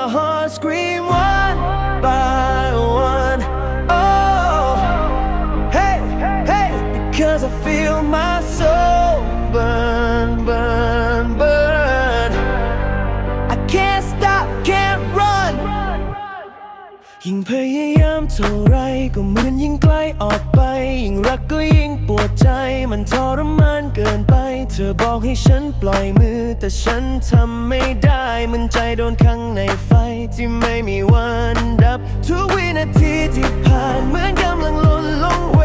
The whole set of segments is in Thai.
our hearts scream one by one. Oh, hey, hey, because I feel my soul burn, burn, burn. I can't stop, can't run. ยิ่งพยายามเท่าไรก็เหมือนยิ่งใกล้ออกไป ยิ่งรักก็ ธอบอกให้ฉันปล่อยมือ แต่ฉันทำไม่ได้ มันใจโดนขังในไฟที่ไม่มีวันดับ ทุกวินาทีที่ผ่านเหมือนกำลังหล่นลงเว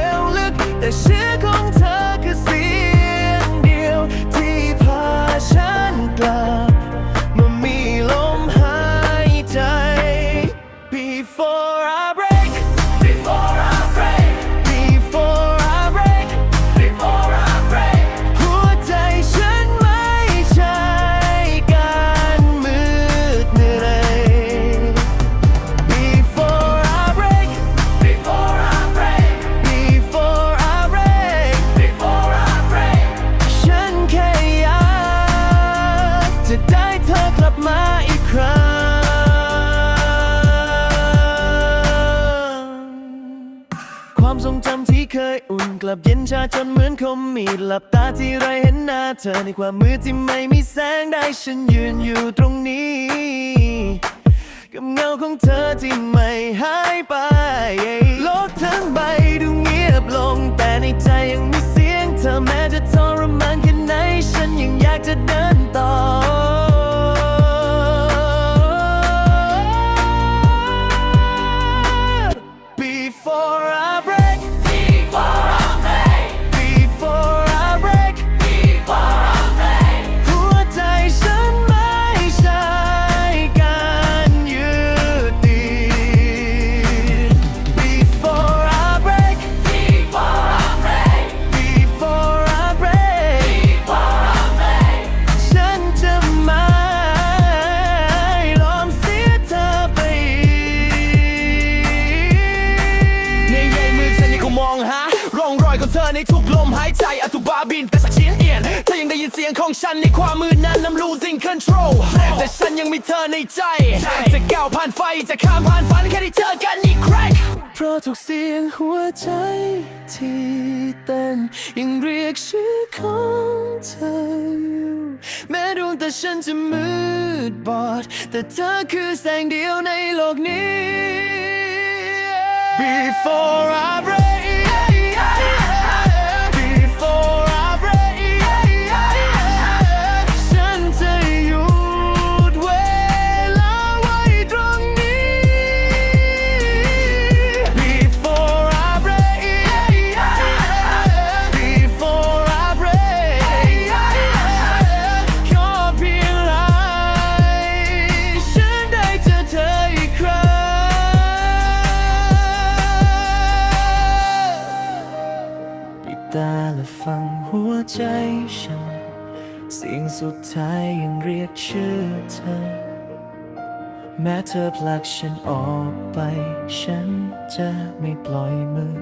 ความทรงจำที่เคยอุ่นกลับเย็นชาจนเหมือนคมมีดหลับตาที่ไรเห็นหน้าเธอในความมืดที่ไม่มีแสงได้ฉันยืนอยู่ตรงนี้ กับเงาของเธอที่ไม่หายไป โลกทั้งใบดูเงียบลง แต่ในใจยังมีเสียงเธอแม้จะทรมานแค่ไหน ฉันยังอยากจะเดิน เธอในทุกลมหายใจอตุบาบินแต่สักเชียนเอียนเธอยังได้ยินเสียงของฉันในความมืดนั้น I'm losing control แต่ฉันยังมีเธอในใจ จะก้าวผ่านไฟจะข้ามผ่านฝันแค่ได้เจอกันอีกครั้งเพราะทุกเสียงหัวใจที่เต้นยังเรียกชื่อของเธออยู่แม้ดวงตาฉันจะมืดบอด แต่เธอคือแสงเดียวในโลกนี้ Before หัวใจฉัน เสียงสุดท้ายยังเรียกชื่อเธอ แม้เธอผลักฉันออกไป ฉันจะไม่ปล่อยมือ